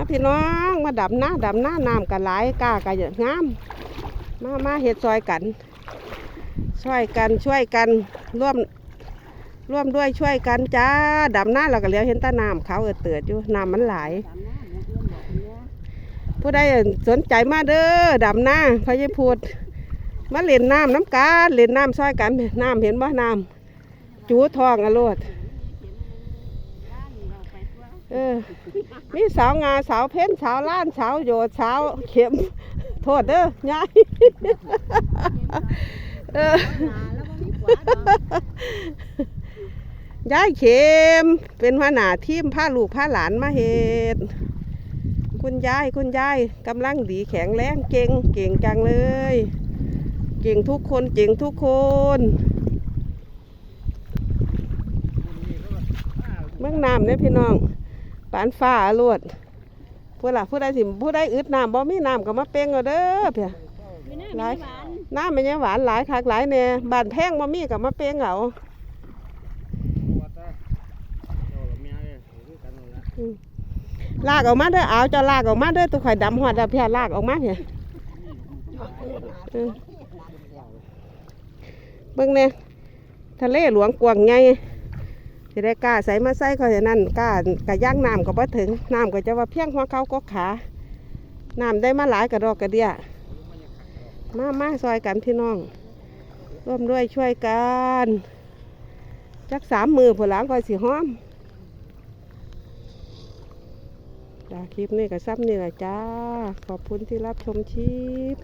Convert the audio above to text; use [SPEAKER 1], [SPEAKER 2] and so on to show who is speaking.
[SPEAKER 1] มาพี่น้องมาดำหน้าดำหน้าน้ำกันหลายกล้ากันเยอะงาม มามาเฮ็ดซอยกัน ช่วยกันช่วยกันร่วมร่วมด้วยช่วยกันจ้าดำหน้าเราก็เลี้ยวเห็นตาน้ำเขาเออเตือดอยู่น้ำมันหลายผู้ใดสนใจมาเด้อดำหน้าพระยพูดมาเล่นน้ำน้ำกันเล่นน้ำซอยกันน้ำเห็นบ่น้ำจูทองอะโลด เออ มีสาวงาสาวเพ้นสาวล้านสาวโยดสาวเข็ม โทษเด้อยายเออยายเข็มเป็นหัวหน้าทีมพาลูกพาหลานมาเฮ็ดคุณยายคุณยายกำลังดีแข็งแรงเก่งเก่งจังเลย เก่งทุกคนเก่งทุกคนเมืองน้ำเนี่ยพี่น้อง ปานฟ้าอรวดผู้หลักผู้ใดสิผู้ใดอึดน้ำบ่มีน้ำก็มาเป้งเอาเด้อเพียหลายน้ำมันยังหวานหลายคักหลายเนี่ยบานแพงบ่มีก็มาเป้งเอาลากออกมาเด้อเอาเจะลากออกมาเด้อตัวข่อยดำหอดดำเพียลากออกมาเพียเออเบิ่งเนี่ยทะเลหลวงกวางไง จะได้กล้าใส่มาใส่เขาอย่างนั้นกล้ากะย่างน้ำก็บ่ถึงน้ำก็จะว่าเพียงหัวเขาก็ขาน้ำได้มาหลายกระดอกกระเดียมามาซอยกันพี่น้อง ร่วมด้วยช่วยกันจักสามมือผลหลังคอยสีห้อมจ้าคลิปนี้ก็ซ้ำนี่แหละจ้า ขอบคุณที่รับชมคลิป